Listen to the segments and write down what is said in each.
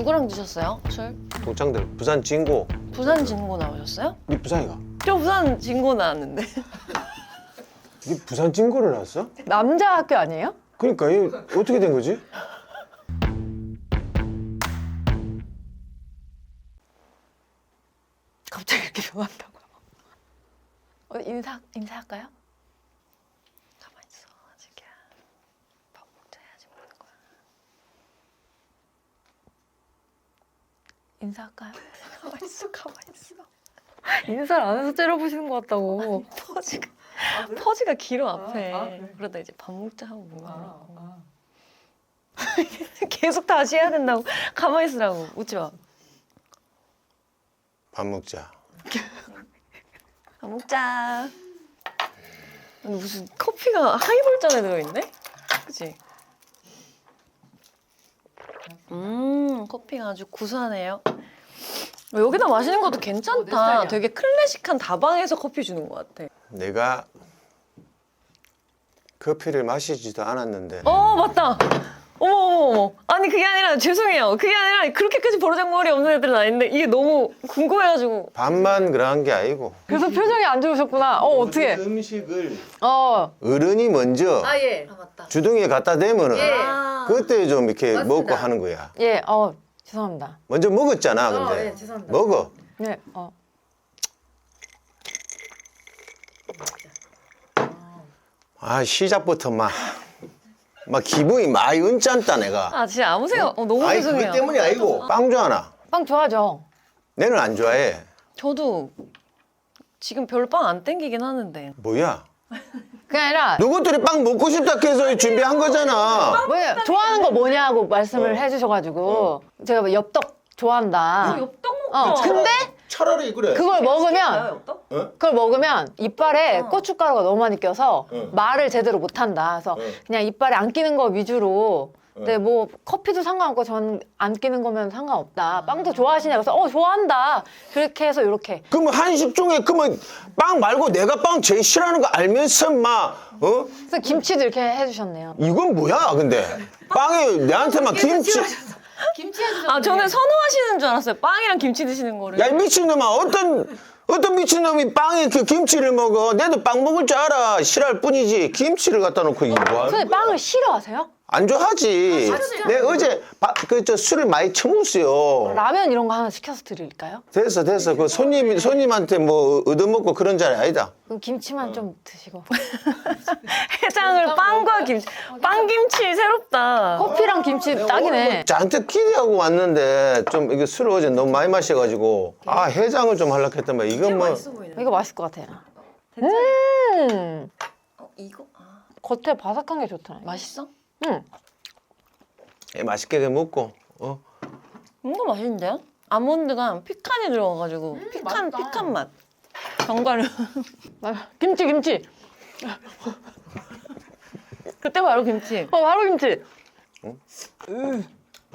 누구랑 드셨어요? 술? 동창들 부산 진고 부산 진고 나오셨어요? 니 부산이가? 저 부산 진고 나왔는데. 니 부산 진고를 나왔어? 남자 학교 아니에요? 그러니까 이 어떻게 된 거지? 갑자기 이렇게 변한다고. 어, 인사 인사할까요? 가만 있어, 아직이야. 밥 먹자 해야지 먹는 거야. 인사할까요? 가만 있어, 가만 있어. 인사를 안 해서 째려보시는 것 같다고. 퍼지가 퍼지가 길어 앞에. 그러다 이제 밥 먹자 하고 뭔가 계속 다시 해야 된다고. 가만 히 있으라고. 웃지 마. 밥 먹자. 밥 먹자. 근데 무슨 커피가 하이볼 잔에 들어있네? 그치? 음, 커피가 아주 구수하네요. 여기다 마시는 것도 괜찮다. 스타일이야. 되게 클래식한 다방에서 커피 주는 것 같아. 내가 커피를 마시지도 않았는데 어, 맞다. 어머, 어머, 어머. 아니, 그게 아니라, 죄송해요. 그게 아니라, 그렇게까지 버르장머리 없는 애들은 아닌데, 이게 너무 궁금해가지고. 밥만 그러한 게 아니고 그래서 표정이 안 좋으셨구나. 어 어떻게? 음식을 어 어른이 먼저 예. 아, 맞다. 주둥이에 갖다 대면은 아, 그때 좀 이렇게 먹고 하는 거야. 예, 어 죄송합니다. 먼저 먹었잖아, 근데 예, 죄송합니다. 먹어. 네, 어. 아 시작부터 막. 막 기분이 많이 언짢다 내가. 아, 진짜 아무 생각, 어, 너무 아니 죄송해요. 그것 때문이 아니고 빵 좋아하나? 빵 좋아하죠. 내는 안 좋아해. 저도 지금 별 빵 안 땡기긴 하는데. 뭐야? 그게 아니라 누구들이 빵 먹고 싶다 해서 준비한 거잖아. 뭐 좋아하는 거 뭐냐고 말씀을 해주셔가지고 제가 뭐 엽떡 좋아한다. 엽떡 어, 근데 차라리 그래. 그걸 먹으면 엽떡? 그걸 먹으면 이빨에 고춧가루가 너무 많이 껴서 어. 말을 제대로 못 한다. 그래서 그냥 이빨에 안 끼는 거 위주로. 근데 뭐 커피도 상관없고 전 안 끼는 거면 상관없다. 빵도 좋아하시냐? 그래서 어 좋아한다. 그렇게 해서 이렇게 그러면 한식 중에 그러면 빵 말고 내가 빵 제일 싫어하는 거 알면서 막 어? 그래서 김치도 이렇게 해주셨네요. 이건 뭐야 근데 빵에 내한테만 김치 김치 해주셨네요. 아, 저는 선호하시는 줄 알았어요. 빵이랑 김치 드시는 거를. 야 이 미친놈아 어떤 어떤 미친놈이 빵에 그 김치를 먹어 내도 빵 먹을 줄 알아 싫어할 뿐이지 김치를 갖다 놓고 이거 뭐야 선생님 빵을 싫어하세요? 안 좋아하지 내가 어제 그 저 술을 많이 처먹었어요 라면 이런 거 하나 시켜서 드릴까요? 됐어 됐어 그 손님 손님한테 뭐 얻어먹고 그런 자리 아니다 그럼 김치만 좀 드시고 해장을 빵과 김치. 빵김치 새롭다. 커피랑 김치 딱이네. 잔뜩 기대하고 왔는데 좀 이게 술을 어제 너무 많이 마셔가지고 아 해장을 좀 하려고 했단 말이야 이건 뭐 보이네. 이거 맛있을 것 같아요. 음, 어, 이거? 아, 겉에 바삭한 게 좋더라. 맛있어? 음, 예, 맛있게 먹고 어 뭔가 맛있는데요? 아몬드가 피칸이 들어가가지고 피칸 피칸 맛. 견과류. 아, 김치 김치. 그때 바로 김치. 어 바로 김치.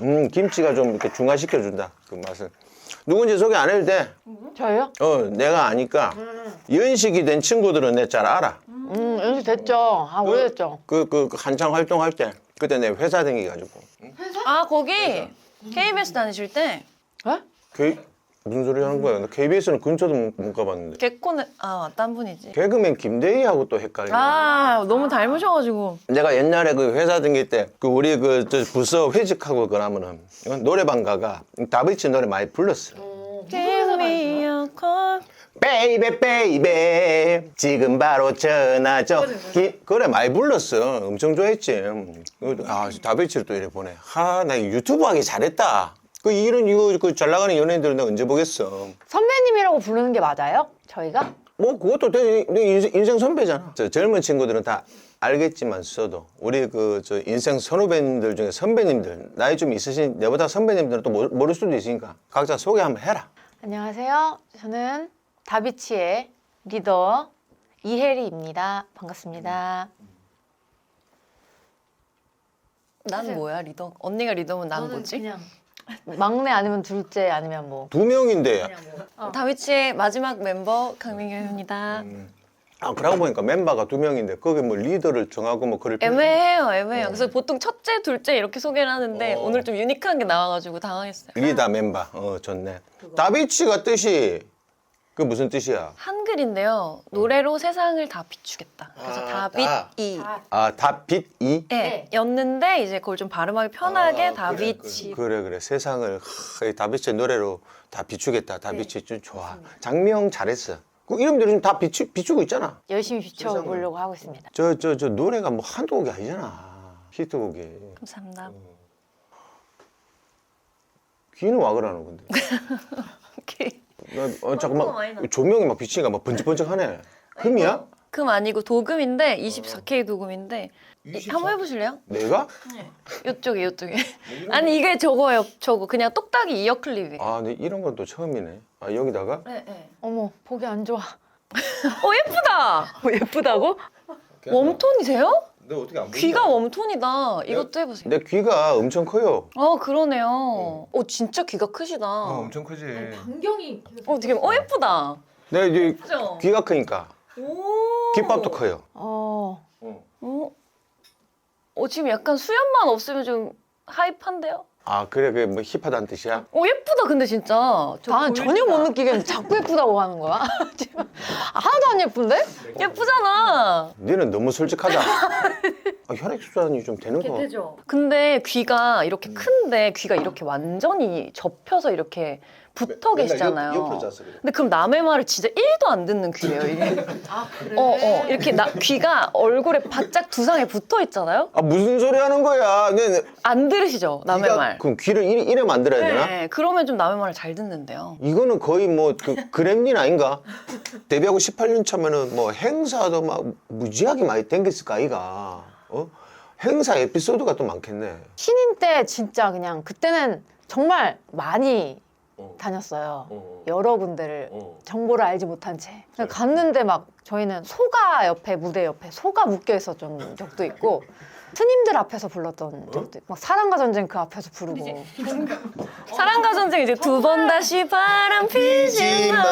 음, 김치가 좀 이렇게 중화시켜 준다 그 맛을 누군지 소개 안 해도 돼. 저요? 어 내가 아니까 연식이 된 친구들은 내 잘 알아. 음 연습 됐죠. 아 오래됐죠. 그, 그, 그 한창 활동할 때 그때 내 회사 다니가지고 아 거기 KBS 다니실 때 에? 그 무슨 소리 하는 거야? 나 KBS는 근처도 못, 못 가봤는데 개콘에 아딴 분이지. 개그맨 김대희하고 또 헷갈려. 아 너무 닮으셔가지고. 내가 옛날에 그 회사 다닐 때그 우리 그 저 부서 회식하고 그러면은 노래방 가가 다비치 노래 많이 불렀어. Give me a call. 베이베 베이베 지금 바로 전화 줘. 기- 그래 많이 불렀어. 엄청 좋아했지. 음. 아 다비치를 또 이래 보내. 하 나 유튜브 하기 잘했다. 그 이런 이거 그 잘 나가는 연예인들은 내가 언제 보겠어. 선배님이라고 부르는 게 맞아요? 저희가? 뭐 그것도 내, 내 인생, 인생 선배잖아. 저 젊은 친구들은 다 알겠지만 써도 우리 그 저 인생 선후배님들 중에 선배님들 나이 좀 있으신 내보다 선배님들은 또 모르, 모를 수도 있으니까 각자 소개 한번 해라. 안녕하세요. 저는 다비치의 리더 이혜리입니다. 반갑습니다. 난 뭐야 리더? 언니가 리더면 난 뭐지? 막내 아니면 둘째 아니면 뭐 두 명인데 다비치의 마지막 멤버 강민경입니다. 아 그러고 보니까 멤버가 두 명인데 거기 뭐 리더를 정하고 뭐 그럴 필요- 애매해요, 애매해요. 그래서 보통 첫째, 둘째 이렇게 소개를 하는데 어. 오늘 좀 유니크한 게 나와가지고 당황했어요. 리더 멤버 어 좋네 다비치가 뜻이 그 무슨 뜻이야 한글인데요. 노래로 세상을 다 비추겠다. 그래서 아, 다빗 다. 이. 아 다빗이 네, 였는데 이제 그걸 좀 발음하기 편하게 아, 다빗이. 그래 그래 세상을 하, 이 다비치의 노래로 다 비추겠다 다비치 좀 좋아 장명 잘했어 그 이름들이 지금 다 비추, 비추고 있잖아 열심히 비춰보려고 하고 있습니다. 저 저 저 노래가 뭐 한두 곡이 아니잖아 히트곡이 감사합니다. 귀는 와 그러는 건데 오케이. 나, 어, 광고가 많이 잠깐만 나. 조명이 막 비치니까 막 번쩍번쩍하네 금이야? 금 아니고 도금인데 24K 도금인데 이- 한번 해보실래요? 내가? 이쪽에 이쪽에. 아니 이게 저거예요. 저거 그냥 똑딱이 이어 클립이. 아 근데 이런 건 또 처음이네 아 여기다가? 네, 네. 어머 보기 안 좋아. 어 예쁘다. 어, 예쁘다고? 웜톤이세요? 너 어떻게 안 귀가 웜톤이다. 이것도 해보세요. 내 귀가 엄청 커요 어 그러네요. 어 진짜 귀가 크시다. 어 엄청 크지 안경이 되게 어 예쁘다. 내가 이제 그죠? 귀가 크니까 오. 귓밥도 커요 어. 어? 어 지금 약간 수염만 없으면 좀 하이판데요? 아 그래 그게 뭐 힙하다는 뜻이야? 어 예쁘다 근데 진짜. 저난 보일 전혀 못. 느끼겠는데 자꾸 예쁘다고 하는 거야. 지금 하나도 안 예쁜데? 예쁘잖아. 너는 너무 솔직하다 아, 혈액 순환이 좀 되는 거 근데 귀가 이렇게 큰데 귀가 이렇게 완전히 접혀서 이렇게 붙어 계시잖아요. 근데 그럼 남의 말을 진짜 1도 안 듣는 귀예요, 이게. 아 그래? 어, 어. 이렇게 나, 귀가 얼굴에 바짝 두상에 붙어 있잖아요? 아 무슨 소리 하는 거야 내, 내, 안 들으시죠, 남의 귀가- 말. 그럼 귀를 이래, 이래 만들어야 되나? 네, 그러면 좀 남의 말을 잘 듣는데요. 이거는 거의 뭐 그 그램린 아닌가? 데뷔하고 18년 차면은 뭐 행사도 막 무지하게 많이 댕겼을 거 아이가 어? 행사 에피소드가 또 많겠네 신인 때 진짜 그냥 그때는 정말 많이 어. 다녔어요. 어. 여러 군데를 어. 정보를 알지 못한 채. 그냥 갔는데 막 저희는 소가 옆에 무대 옆에 소가 묶여 있었던 적도 있고 스님들 앞에서 불렀던 적도 있고 막 사랑과 전쟁 그 앞에서 부르고. 사랑과 전쟁 이제 두 번 다시 바람 피지 마.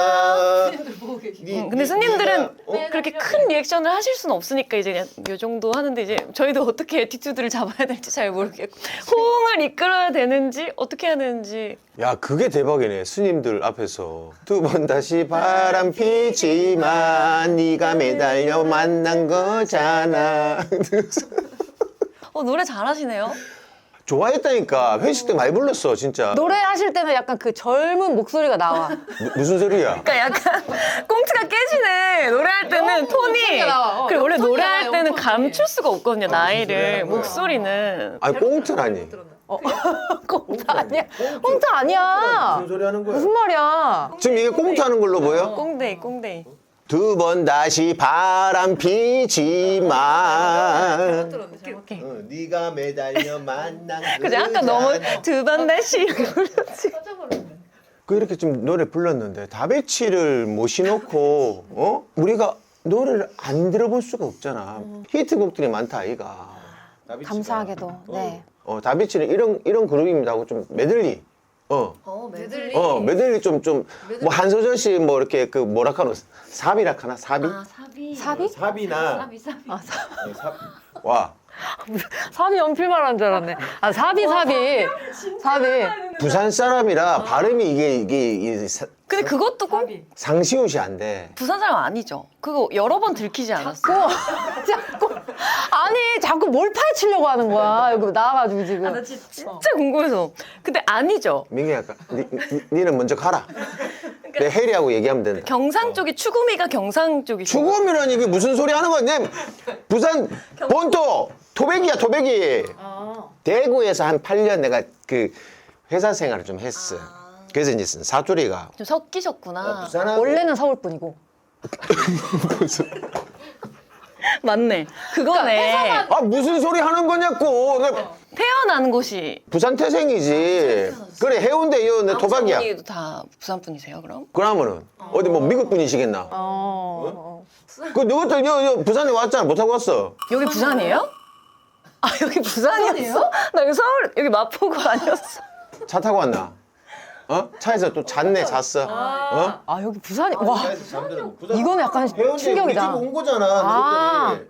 응, 근데 스님들은 그렇게 큰 리액션을 하실 수는 없으니까 이제 그냥 이 정도 하는데 이제 저희도 어떻게 에티튜드를 잡아야 될지 잘 모르겠고. 호응을 이끌어야 되는지 어떻게 해야 되는지. 야 그게 대박이네. 스님들 앞에서. 두 번 다시 바람 피지만 네가 매달려 만난 거잖아 어 노래 잘하시네요. 좋아했다니까 회식 때 많이 불렀어 진짜 노래하실 때는 약간 그 젊은 목소리가 나와. 무, 무슨 소리야 그러니까 약간 꽁트가 깨지네. 노래할 때는 톤이 목소리가 나와. 어, 그래 원래 노래할 나와요, 때는 목소리. 감출 수가 없거든요 나이를 목소리는. 아니 꽁트라니 꽁트 아니야. 꽁트 아니야. 소리 하는 거야 무슨 말이야? 지금 이게 꽁트 하는 걸로 보여? 꽁데이 꽁데이. 두 번 다시 바람 피지만. 어, 네가 매달려 만난 그죠? 아까 너무 두 번 다시 이렇게 불렀지. 그 이렇게 좀 노래 불렀는데 다배치를 모셔놓고 어? 우리가 노래를 안 들어볼 수가 없잖아. 히트곡들이 많다 아이가. 감사하게도. 네. 어 다비치는 이런 이런 그룹입니다 하고 좀 메들리 어 어 메들리. 어, 메들리 좀 좀 뭐 한 소절씩 뭐 이렇게 그 뭐라 카노 사비라 카나 사비 아 사비. 사비? 사비나 사비 사비. 아, 사, 와 사비 연필 말하는 줄 알았네. 아, 사비, 사비. 사비. 부산 사람이라 발음이 이게 이게, 이게 사- 근데 그것도 꼭 상시옷이 안 돼. 부산 사람 아니죠? 그거 여러 번 들키지 않았어? 자꾸, 자꾸. 아니, 자꾸 뭘 파헤치려고 하는 거야. 여기 나와가지고 지금. 진짜 궁금해서. 근데 아니죠. 민기야, 아까 니, 니, 니는 먼저 가라. 내 혜리하고 얘기하면 된다. 경상 쪽이 추구미가 경상 쪽이. 추구미라니 이게 무슨 소리 하는 거야? 내 부산 본토 토백이야 토백이. 대구에서 한 8년 내가 그 회사 생활을 좀 했어. 그래서 이제 사투리가 좀 섞이셨구나. 부산하고 원래는 서울 분이고. 맞네. 그거네. 아 무슨 소리 하는 거냐고. 내 태어난 곳이. 부산 태생이지. 그래 해운대 이내 토박이야. 어머니도 다 부산 분이세요, 그럼? 그러면은 어디 뭐 미국 분이시겠나? 어. 그 너것도 여, 여 부산에 왔잖아. 못 타고 왔어. 여기 부산이에요? 아 여기 부산이었어? 나 여기 서울 여기 마포구 아니었어? 차 타고 왔나? 어? 차에서 또 잤네 잤어. 어? 아 여기 부산이 와 잠들어. 이거는 약간 충격이다. 온 거잖아.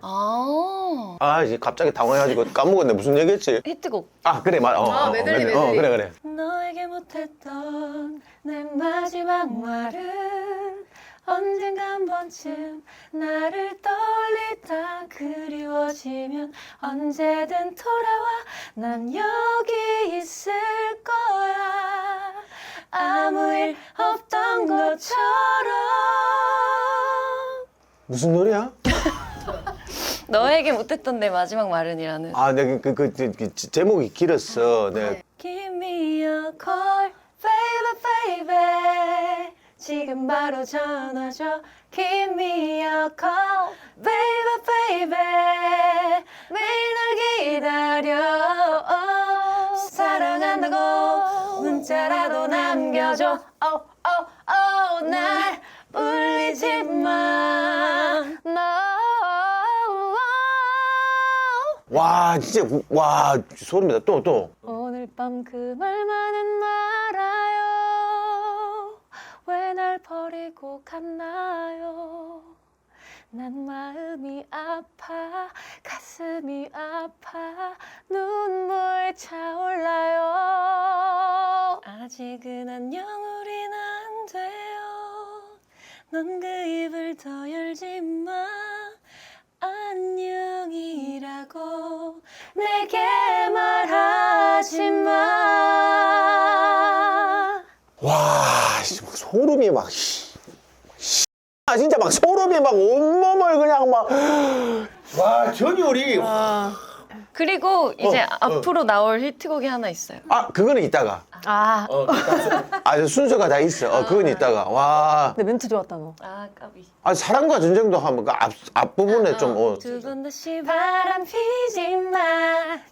아. 아아 이제 갑자기 당황해가지고 까먹었네 무슨 얘기했지? 히트곡. 아 그래 맞. 어, 아, 어, 메들리, 어, 메들리. 그래 그래. 너에게 못했던 내 마지막 말은 언젠가 한 번쯤 나를 떠올리다 그리워지면 언제든 돌아와 난 여기 있을 거야 아무 일 없던 것처럼 무슨 노래야? 너에게 못했던 내 마지막 말은이라는 아 내가 그, 그, 그, 그 제목이 길었어. 내가 Give me a call, baby, baby. 지금 바로 전화 줘. Give me a call, baby, baby. 매일 널 기다려. 사랑한다고 문자라도 남겨줘. Oh, oh, oh, 날 울리지 마. 와 진짜 구- 와 소름이다 또 또. 오늘 밤 그 말만은 말아요. 왜 날 버리고 갔나요? 난 말하지 마. 와 씨, 막 소름이 막. 씨. 씨. 아 진짜 막 소름이 막 온몸을 그냥 막. 와 전율이. 그리고 이제 어, 어. 앞으로 나올 히트곡이 하나 있어요. 아 그거는 이따가. 아아 순서가 다 있어. 어 그건 이따가. 와. 근데 멘트 좋았다 너. 아 까비. 아 사랑과 전쟁도 한번 그앞 앞부분에 좀. 어. 두 번 다시 바람 피지 마.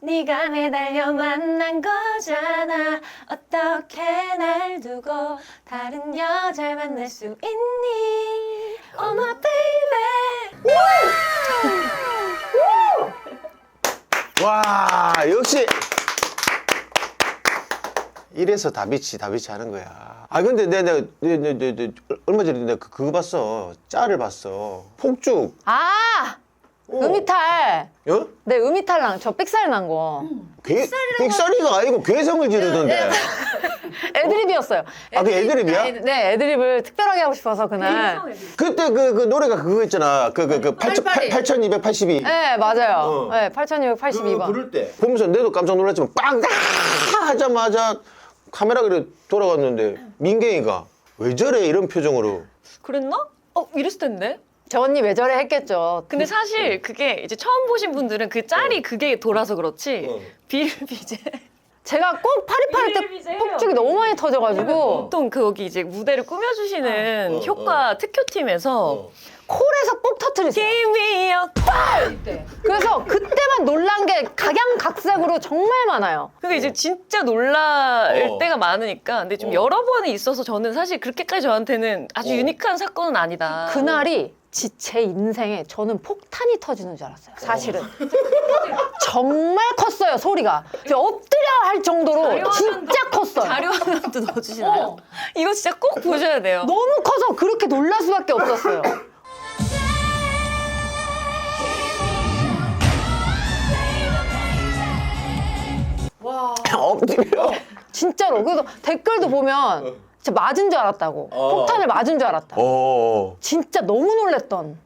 네가 매달려 만난 거잖아. 어떻게 날 두고 다른 여자를 만날 수 있니? Oh my baby. 와 역시 이래서 다비치 다비치 하는 거야. 아 근데 내가 내가, 내가, 내가, 내가 얼마 전에 내가 그- 그거 봤어. 짤을 봤어. 폭죽. 아 음이탈. 어? 네 음이탈 난저 삑살 난 거. 괴, 삑사리가 아니고 괴성을 지르던데. 애드립이었어요. 아, 그 애드립이야? 애- 네 애드립을 특별하게 하고 싶어서 그날. 그때 그, 그 노래가 그거 있잖아. 그, 그, 그 8282. 네 맞아요. 어. 네 8282번. 때. 보면서 내도 깜짝 놀랐지만 빵! 아! 하자마자 카메라가 이렇게 돌아갔는데 민경이가 왜 저래 이런 표정으로 그랬나? 어 이랬을 텐데. 저 언니 왜 저래 했겠죠. 근데 사실 그게 이제 처음 보신 분들은 그 짤이 그게 돌아서 그렇지 어. 비일비재 제가 꼭 파리파리 때. 폭죽이 너무 많이 터져가지고 보통 거기 이제 무대를 꾸며주시는 어, 어, 효과 특효팀에서 콜에서 꼭 터트리세요. 게임이요 그래서 그때만 놀란 게 각양각색으로 정말 많아요. 그게 이제 진짜 놀랄 어. 때가 많으니까 근데 좀 어. 여러 번이 있어서 저는 사실 그렇게까지 저한테는 아주 어. 유니크한 사건은 아니다 그날이 지- 제 인생에 저는 폭탄이 터지는 줄 알았어요. 사실은 정말 컸어요 소리가. 제가 엎드려 할 정도로 진짜 컸어요. 자료 하나도 넣어주시나요? 어. 이거 진짜 꼭 보셔야 돼요 너무 커서 그렇게 놀랄 수밖에 없었어요. 엎드려. 진짜로. 그래서 댓글도 보면 진짜 맞은 줄 알았다고. 어. 폭탄을 맞은 줄 알았다. 어. 진짜 너무 놀랬던.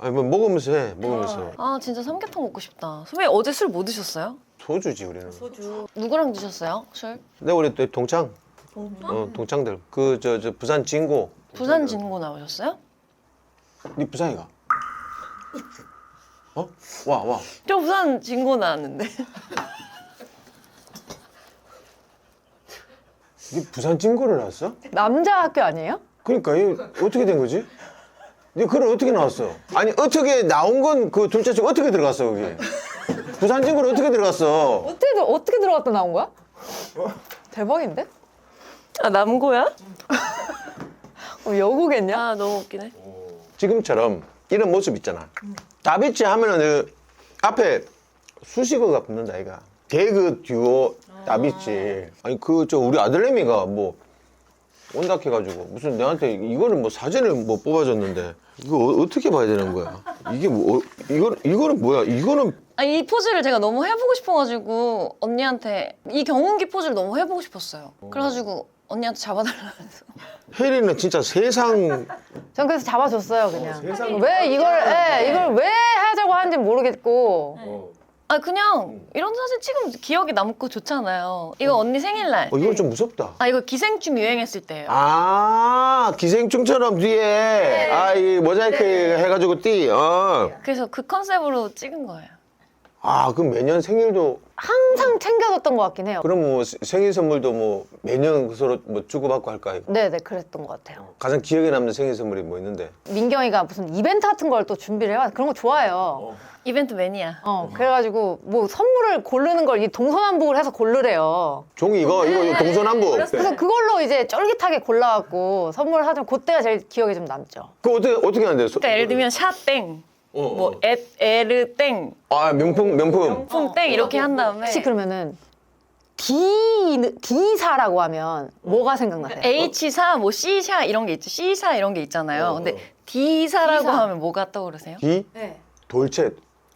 아니 뭐 먹으면서 해. 먹으면서. 아 진짜 삼계탕 먹고 싶다 선배님 어제 술 뭐 드셨어요? 소주지 우리는. 누구랑 드셨어요? 술? 근데 우리 또 동창. 어, 동창들. 그 저 저 부산 진고. 부산 진고 나오셨어요? 네 부산이가. 어? 와, 와. 저 부산 진고 나왔는데 네 부산 진고를 나왔어? 남자 학교 아니에요? 그러니까 이 어떻게 된 거지? 네 글을 어떻게 나왔어? 아니 어떻게 나온 건 그 둘째 중 어떻게 들어갔어 거기? 부산 진고를 어떻게 들어갔어? 어떻게 들- 어떻게 들어갔다 나온 거야? 대박인데? 아 남고야? 어, 여고겠냐? 아 너무 웃기네 지금처럼 이런 모습 있잖아. 다비치 하면은 그 앞에 수식어가 붙는다 이가. 개그 듀오 다비치. 아니 그 저 우리 아들내미가 뭐 온다 해가지고 무슨 내한테 이거는 뭐 사진을 뭐 뽑아줬는데 이거 어, 떻게 봐야 되는 거야? 이게 뭐 어, 이거 이거는 뭐야? 이거는 아, 이 포즈를 제가 너무 해보고 싶어가지고 언니한테 이 경운기 포즈를 너무 해보고 싶었어요. 그래가지고 언니한테 잡아달라면서. 혜리는 진짜 세상 전 그래서 잡아줬어요 그냥. 세상에 왜 이걸 예, 이걸 왜 하자고 하는지 모르겠고. 아 그냥 이런 사진 찍으면 기억에 남고 좋잖아요. 이거 언니 생일날. 어, 이건 좀 무섭다. 아 이거 기생충 유행했을 때예요. 아 기생충처럼 뒤에 아 이 모자이크 해가지고 띠. 어. 그래서 그 컨셉으로 찍은 거예요. 아 그럼 매년 생일도 항상 챙겨줬던 것 같긴 해요. 그럼 뭐 생일 선물도 뭐 매년 서로 뭐 주고받고 할까? 네네 그랬던 것 같아요. 가장 기억에 남는 생일 선물이 뭐 있는데? 민경이가 무슨 이벤트 같은 걸 또 준비를 해와 그런 거 좋아해요. 이벤트 매니아. 어 그래가지고 뭐 선물을 고르는 걸 이 동서남북을 해서 고르래요. 종이 이거 이거 동서남북. 그래서 그걸로 이제 쫄깃하게 골라갖고 선물을 하자면 그때가 제일 기억에 좀 남죠. 그 어떻게 어떻게 하는데? 그러니까 예를 들면 샤땡, 어, 뭐 어. 에, 에르 땡, 아 명품 명품. 품땡 이렇게 한 다음에 혹시 그러면은 D D사라고 하면 뭐가 생각나세요? H사, 뭐 C사 이런 게 있죠. C사 이런 게 있잖아요. 어, 근데 어. D사라고 D사. 하면 뭐가 떠오르세요? 디 네. 돌체.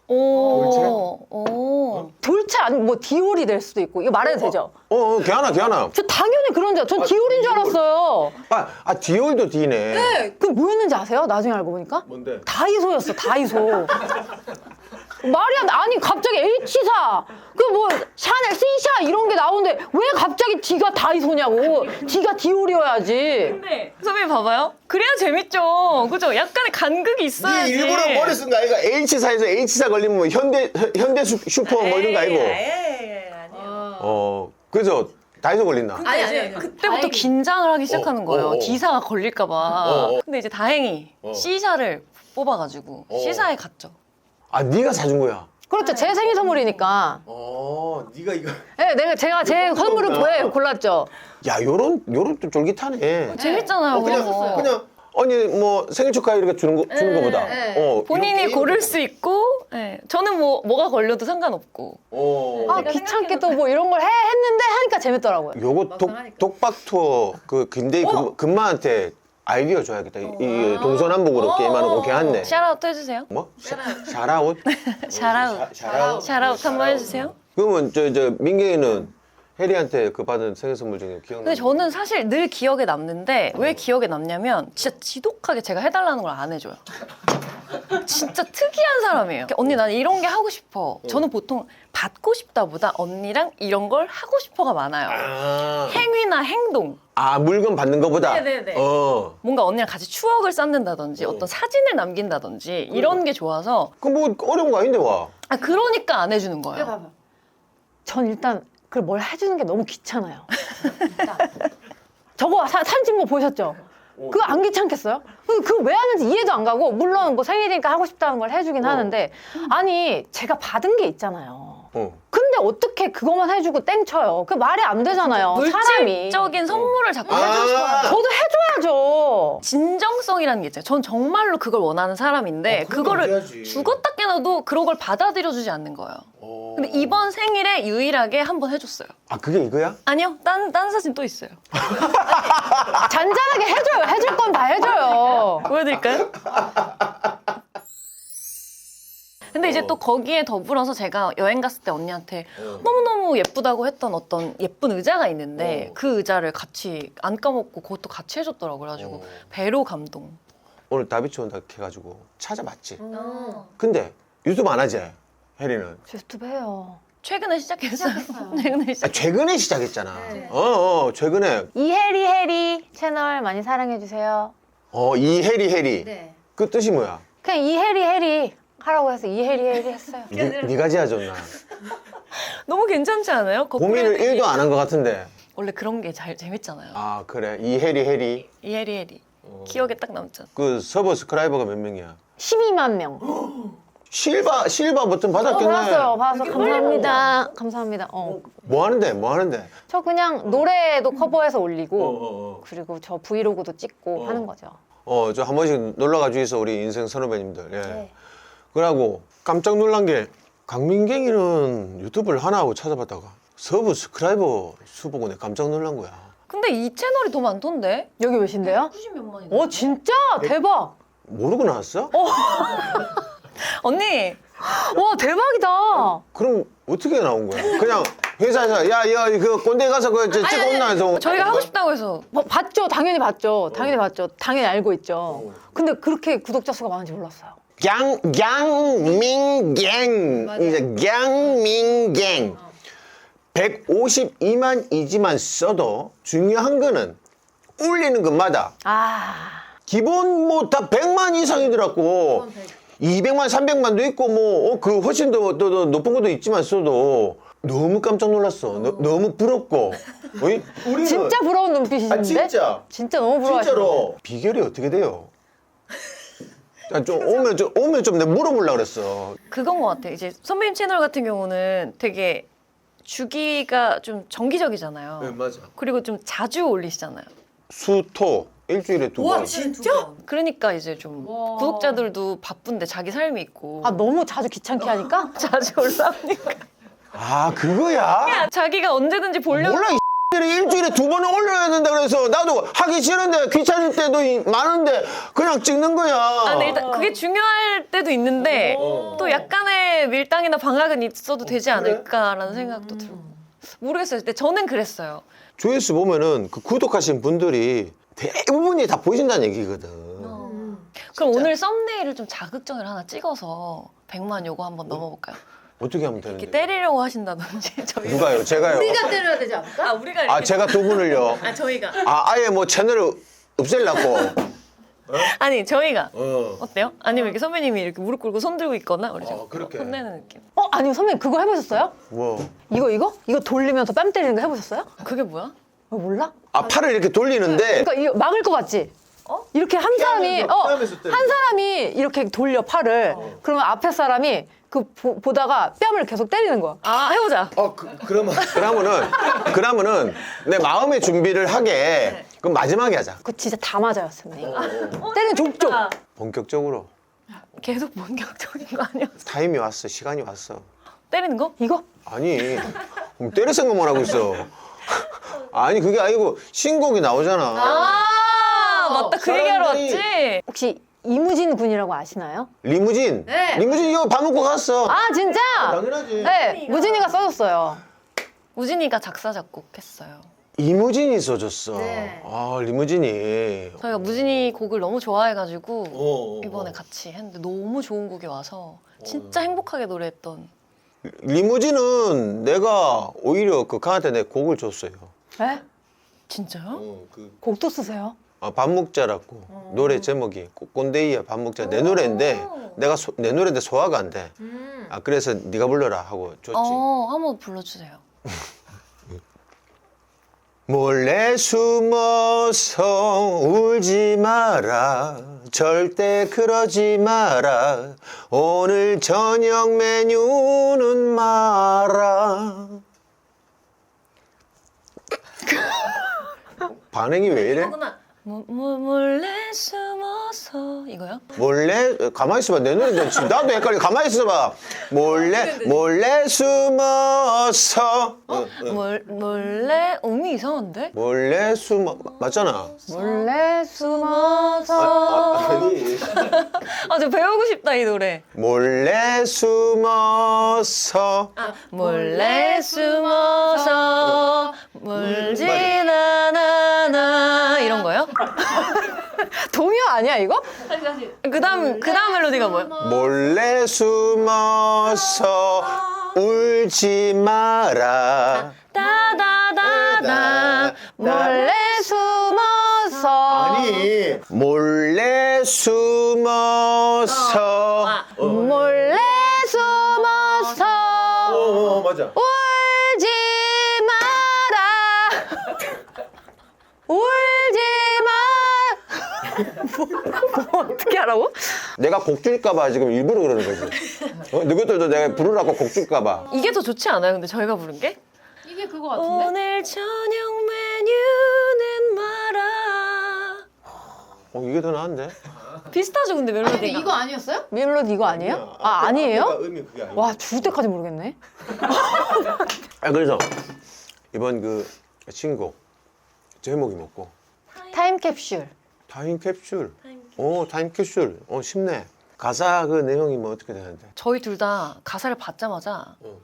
오, 오. 돌체 아니면 뭐 디올이 될 수도 있고 이거 말해도 되죠? 어, 어 걔하나 걔하나. 저 당연히 그런 줄, 전 디올인 줄 알았어요. 아, 아 디올도 디네. 그 뭐였는지 아세요? 나중에 알고 보니까 뭔데? 다이소였어 다이소. 말이 안 돼. 아니 갑자기 H사 그 뭐 샤넬 C샤 이런 게 나오는데 왜 갑자기 D가 다이소냐고 D가 디올이어야지 근데 선배님 봐봐요. 그래야 재밌죠. 그죠? 약간의 간극이 있어야지. 네 일부러 머리 쓴 거 아이가 H사에서 H사 걸리면 뭐 현대 현대 슈- 슈퍼 뭐 이런 거 아니고. 아니에요. 어, 그죠? 다이소 걸린다. 아니 아니 그때부터 긴장을 하기 시작하는 어, 거예요. 어, 어. D사가 걸릴까 봐. 어, 어. 근데 이제 다행히 어. C사를 뽑아가지고 어. C사에 갔죠. 아, 네가 사준 거야. 그렇죠 제 생일 선물이니까 어, 네가 이거. 네, 내가 제가 제 선물을 왜 골랐죠 야, 요런 요런 좀 쫄깃하네. 재밌잖아요. 어, 그냥 그거. 그냥 아니 뭐 생일 축하해 이렇게 주는 거 주는 거보다. 네. 어, 본인이 이렇게 고를 수 있고, 예. 저는 뭐 뭐가 걸려도 상관없고. 어. 아 귀찮게 또 뭐 이런 걸 해 했는데 하니까 재밌더라고요 요거 독, 독박 투어 그 김대희 금, 금마한테 아이디어 줘야겠다. 이, 이 동서남북으로 게임하는 거 괜찮네. 샤라웃 해주세요. 뭐? 샤- 샤라웃? 샤라웃. 샤라웃? 샤라웃 한번 해주세요. 그러면 저 저 민경이는 혜리한테 그 받은 생일 선물 중에 기억나? 근데 저는 사실 늘 기억에 남는데 왜 기억에 남냐면 진짜 지독하게 제가 해달라는 걸 안 해줘요. 진짜 특이한 사람이에요. 언니 나는 이런 게 하고 싶어. 저는 보통 받고 싶다보다 언니랑 이런 걸 하고 싶어가 많아요. 아, 행위나 행동. 아 물건 받는 거보다. 네네네. 어. 뭔가 언니랑 같이 추억을 쌓는다든지 어떤 사진을 남긴다든지 이런 게 좋아서 그뭐 어려운 거 아닌데 와. 아 그러니까 안 해주는 거예요. 전 일단 그걸 뭘 해주는 게 너무 귀찮아요 저거 사, 사진 찍은 거 보셨죠? 그거 안 귀찮겠어요? 그거 왜 하는지 이해도 안 가고 물론 뭐 생일이니까 하고 싶다는 걸 해주긴 하는데 아니 제가 받은 게 있잖아요 어. 근데 어떻게 그것만 해주고 땡쳐요 그 말이 안 되잖아요 사람이 물질적인 선물을 자꾸 해주고 싶어요. 아, 저도 해줘야죠 진정성이라는 게 있어요. 전 정말로 그걸 원하는 사람인데 어, 그거를 해야지. 죽었다 깨어도 그런 걸 받아들여주지 않는 거예요. 어. 근데 이번 생일에 유일하게 한 번 해줬어요. 아 그게 이거야? 아니요, 딴, 딴 사진 또 있어요. 잔잔하게 해줘요 해줄 건 다 해줘요 보여드릴까요? 근데 이제 또 거기에 더불어서 제가 여행 갔을 때 언니한테 너무너무 예쁘다고 했던 어떤 예쁜 의자가 있는데 어. 그 의자를 같이 안 까먹고 그것도 같이 해줬더라고요. 그래가지고 어. 배로 감동. 오늘 다비치 온다 해가지고 찾아봤지. 근데 유튜브 안 하지? 혜리는. 저 유튜브 해요 최근에 시작했어요. 최근에 아, 시작. 최근에 시작했잖아. 어, 어, 최근에. 이혜리 혜리 채널 많이 사랑해 주세요 어, 이 혜리 혜리. 그 뜻이 뭐야? 그냥 이혜리 혜리 하라고 해서 이혜리 혜리 했어요 니, 네가 지어줬나? 너무 괜찮지 않아요? 고민을 거꾸로 1도 안 한 것 같은데. 원래 그런 게 잘 재밌잖아요. 아, 그래. 이 혜리 혜리. 이혜리 혜리. 어. 기억에 딱 남잖아. 그 서버 스크라이버가 몇 명이야? 12만 명 실바, 실바 버튼 어, 받았겠네. 받았어요 받았어 감사합니다 감사합니다 어. 뭐 하는데? 뭐 하는데? 저 그냥 노래도 커버해서 어, 올리고 어, 어. 그리고 저 브이로그도 찍고 어. 하는 거죠 어, 저 한 번씩 놀러 가 주이소, 우리 인생 선후배님들. 예. 네. 그러고 깜짝 놀란 게 강민경이는 유튜브를 하나 하고 찾아봤다가 서브 스크라이버 수 보고 내가 깜짝 놀란 거야. 근데 이 채널이 더 많던데? 여기 몇인데요? 90몇만이. 어 진짜 대박. 모르고 나왔어? 언니 와 대박이다. 그럼 어떻게 나온 거야? 그냥 회사에서 야야 그 꼰대 가서 그 저, 찍어 온나 해서. 저희가 하고 싶다고 해서. 뭐, 봤죠? 당연히 봤죠. 당연히 봤죠. 당연히 알고 있죠. 근데 그렇게 구독자 수가 많은지 몰랐어요. 양, 양민갱. 이제 양민갱. 152만이지만 써도 중요한 거는 올리는 것마다. 아. 기본 뭐 다 100만 이상이더라고 200만 300만도 있고 뭐그 훨씬 더, 더, 더 높은 것도 있지만 써도 너무 깜짝 놀랐어 너, 너무 부럽고 어이? 우리는 진짜 부러운 눈빛이신데? 아, 진짜. 진짜 너무 부러워하시네. 진짜로 비결이 어떻게 돼요? 아, 좀 오면 좀 오면 좀 내가 물어보려고 그랬어 그건 것 같아. 이제 선배님 채널 같은 경우는 되게 주기가 좀 정기적이잖아요. 맞아 그리고 좀 자주 올리시잖아요. 수토 일주일에 두번. 진짜? 그러니까 이제 좀 구독자들도 바쁜데 자기 삶이 있고. 아 너무 자주 귀찮게 하니까? 자주 올라오니까. 아 그거야? 자기가 언제든지 보려고. 몰라 이 들이 일주일에 두 번은 올려야 된다 그래서 나도 하기 싫은데 귀찮을 때도 이- 많은데 그냥 찍는 거야. 아, 근데 일단 그게 중요할 때도 있는데 또 약간의 밀당이나 방학은 있어도 되지 않을까라는 생각도 들고. 모르겠어요. 근데 저는 그랬어요. 조회수 보면은 그 구독하신 분들이 대부분이 다 보신다는 얘기거든 그럼 오늘 썸네일을 좀 자극적으로 하나 찍어서 100만 요거 한번 넘어볼까요? 어떻게 하면 이렇게 되는데 때리려고 하신다든지 저희 누가요? 제가요? 때려야 되지 않을까? 아 우리가 이렇게 아 제가 두 분을요? 아 저희가 아 아예 뭐 채널을 없앨라고 아니 저희가 어. 어때요? 아니면 이렇게 선배님이 이렇게 무릎 꿇고 손 들고 있거나 우리 지금 어, 그렇게. 혼내는 느낌. 어 아니요 선배님 그거 해보셨어요? 뭐? 이거 이거? 이거 돌리면서 뺨 때리는 거 해보셨어요? 그게 뭐야? 어, 몰라? 아 팔을 이렇게 돌리는데 그러니까 이거 막을 것 같지? 어? 이렇게 한 사람이 어, 한 사람이 이렇게 돌려 팔을 그러면 앞에 사람이 그 보, 보다가 뺨을 계속 때리는 거야. 아 해보자. 어, 그, 그러면 그러면은 그러면은 내 마음의 준비를 하게 그럼 마지막에 하자. 그거 진짜 다 맞아요, 선배님. 때리는 족족. 아, 본격적으로 계속 본격적인 거 아니었어? 타임이 왔어, 시간이 왔어. 때리는 거? 이거? 아니, 그럼 때릴 생각만 하고 있어. 아니 그게 아니고 신곡이 나오잖아. 아 맞다 그 얘기하러 사람들이- 왔지. 혹시 이무진 군이라고 아시나요? 리무진. 네. 리무진 이거 밥 먹고 갔어. 아 진짜? 당연하지. 네, 무진이가 써줬어요. 우진이가 작사 작곡했어요. 이무진이 써줬어. 네. 아 리무진이. 저희가 무진이 곡을 너무 좋아해가지고 어, 어, 이번에 어. 같이 했는데 너무 좋은 곡이 와서 진짜 행복하게 노래했던. 리무진은 내가 오히려 그 강한테 내 곡을 줬어요. 네? 진짜요? 그 곡도 쓰세요? 아, 밥 먹자라고 노래 제목이 꼬- 꼰대이야 밥 먹자 내 노래인데 내가 소- 내 노래인데 소화가 안 돼. 아 그래서 네가 불러라 하고 줬지. 어 한번 불러주세요. 몰래 숨어서 울지 마라 절대 그러지 마라 오늘 저녁 메뉴는 마라 반응이 왜 이래? 하구나. 모- 모- 몰래 숨어서. 이거요? 몰래? 가만히 있어봐. 내 노래인데 지금 나도 헷갈려. 가만히 있어봐. 몰래 몰래 숨어서. 어, 어. 몰 몰래? 음이 이상한데? 몰래 숨어 맞잖아. 몰래 숨어서. 아니. 아 저 배우고 싶다 이 노래. 몰래 숨어서. 몰래 숨어서. 물진 않아 이런 거요? 동요 아니야 이거? 그다음 그다음 멜로디가 뭐예요? 몰래 숨어서 울지 마라. 따다다다. 몰래 숨어서. 몰래 숨어서 몰래 숨어서 어 맞아. 울지 마라. 울지 뭐 어떻게 하라고? 내가 곡 줄까봐 지금 일부러 그러는 거지 어? 누구들도 내가 부르라고 곡 줄까봐 이게 더 좋지 않아요? 근데 저희가 부른 게? 이게 그거 오늘 저녁 메뉴는 마라 어 이게 더 나은데 비슷하죠 근데 멜로디가 아니었어요? 멜로디 이거 아니에요? 아 아니에요? 음이 그게 아니야 와 죽을 때까지 모르겠네 아 그래서 이번 그 신곡 제목이 뭐고? 타임캡슐. 타임 캡슐. 오, 타임 캡슐. 어, 쉽네. 가사 그 내용이 뭐 어떻게 되는데? 저희 둘 다 가사를 받자마자 어.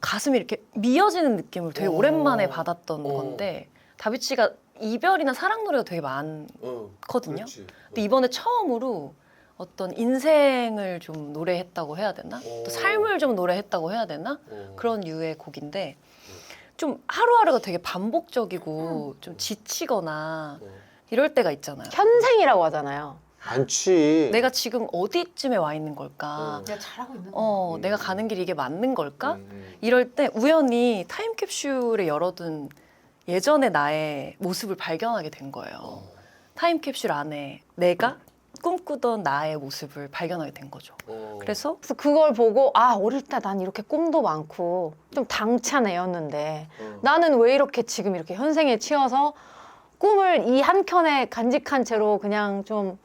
가슴이 이렇게 미어지는 느낌을 되게 오. 오랜만에 받았던 오. 건데 다비치가 이별이나 사랑 노래가 되게 많거든요. 어, 근데 이번에 처음으로 어떤 인생을 좀 노래했다고 해야 되나? 오. 또 삶을 좀 노래했다고 해야 되나? 어. 그런 류의 곡인데 좀 하루하루가 되게 반복적이고 좀 지치거나 이럴 때가 있잖아요. 현생이라고 하잖아요. 많지. 내가 지금 어디쯤에 와 있는 걸까? 어. 내가 잘하고 있는 거. 어, 음. 내가 가는 길이 이게 맞는 걸까? 음. 이럴 때 우연히 타임캡슐에 열어둔 예전의 나의 모습을 발견하게 된 거예요. 타임캡슐 안에 내가 꿈꾸던 나의 모습을 발견하게 된 거죠. 어. 그래서 그래서 그걸 보고 아 어릴 때 난 이렇게 꿈도 많고 좀 당찬 애였는데 어. 나는 왜 이렇게 지금 이렇게 현생에 치여서 꿈을 이 한 켠에 간직한 채로 그냥 좀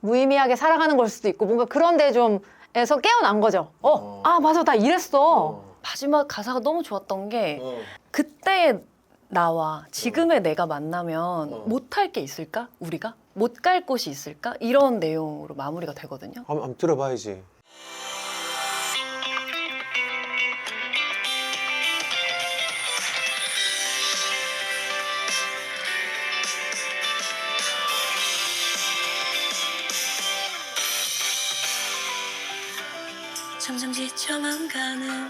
무의미하게 살아가는 걸 수도 있고 뭔가 그런데 좀 에서 깨어난 거죠. 어, 어. 아 맞아 나 이랬어. 어. 마지막 가사가 너무 좋았던 게 어. 그때의 나와 지금의 내가 만나면 어. 못할 게 있을까? 우리가? 못 갈 곳이 있을까? 이런 내용으로 마무리가 되거든요. 한번, 한번 들어봐야지. 지쳐만 가는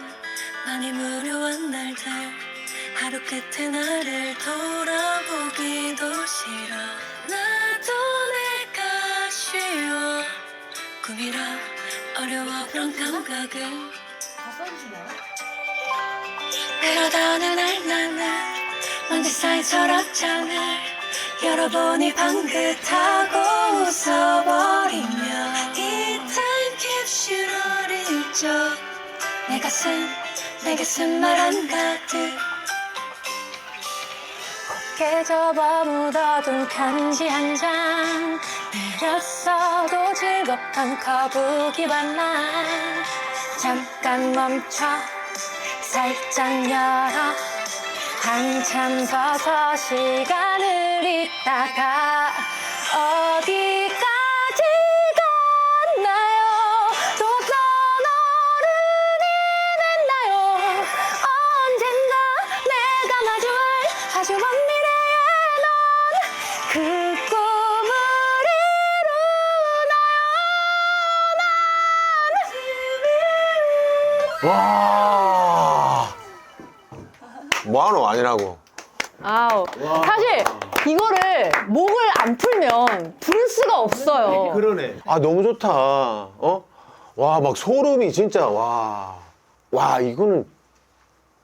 많이 무료한 날들. 하루 끝에 나를 돌아보기도 싫어. 나도 내가 쉬워. 꿈이라 어려워 그런 감각을. 다 써주시나요? 그러다 어느 날 나는 먼지 쌓인 서랍장을 열어보니 방긋하고 웃어버리며 이 타임캡슐을 읽죠 내가 쓴 내게 쓴 말 한가득 곱게 접어 묻어둔 편지 한장. 느렸어도 즐겁던 거북이 반만 잠깐 멈춰 살짝 열어. 한참 서서 시간을 있다가 아니라고. 아우 사실 이거를 목을 안 풀면 부를 수가 없어요. 그러네. 아 너무 좋다. 어? 와 막 소름이 진짜 와. 와 이거는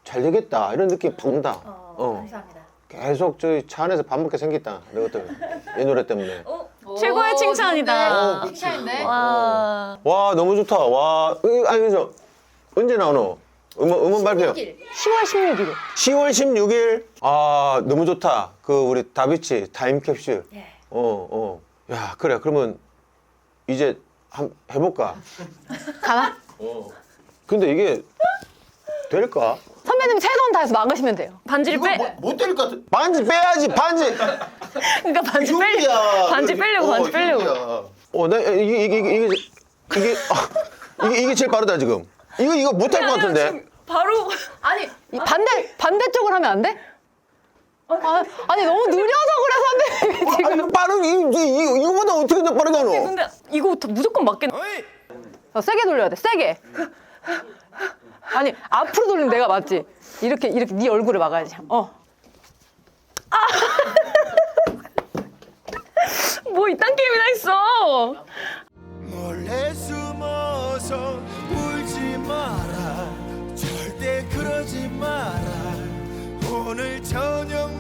잘 되겠다 이런 느낌 팍 온다. 어. 감사합니다. 계속 저희 차 안에서 밥 먹게 생겼다. 내가 때문에 이 노래 때문에. 최고의 칭찬이다. 오, 칭찬인데? 와. 와 너무 좋다. 와 으, 아니 그래서 언제 나오노? 음원 음원 발표. 16일. 10월 16일. 10월 16일. 아 너무 좋다. 그 우리 다비치 타임캡슐. 예. 어 어. 야 그래 그러면 이제 한 해볼까? 가나? 어. 근데 이게 될까? 선배님 최선 다해서 막으시면 돼요. 반지를 빼. 못될 것 같아. 반지 빼야지 반지. 그러니까 반지 빼려. 반지 빼려고 반지 빼려고. 어, 나 이게 이게 이게 이게 이게, 아, 이게, 이게 제일 빠르다 지금. 이거 이거 못할 것 같은데. 바로 아니 이 반대 반대쪽으로 하면 안 돼? 아, 아니 너무 느려서 그래 선배님이 아, 지금. 이거 빠른 이, 이, 이 이거보다 어떻게 더 빠르게 하노? 근데 이거 무조건 맞겠. 어, 세게 돌려야 돼. 세게. 아니 앞으로 돌리면 내가 맞지. 이렇게 이렇게 네 얼굴을 막아야지. 어. 뭐 이딴 게임이나 있어. 몰래 오늘 저녁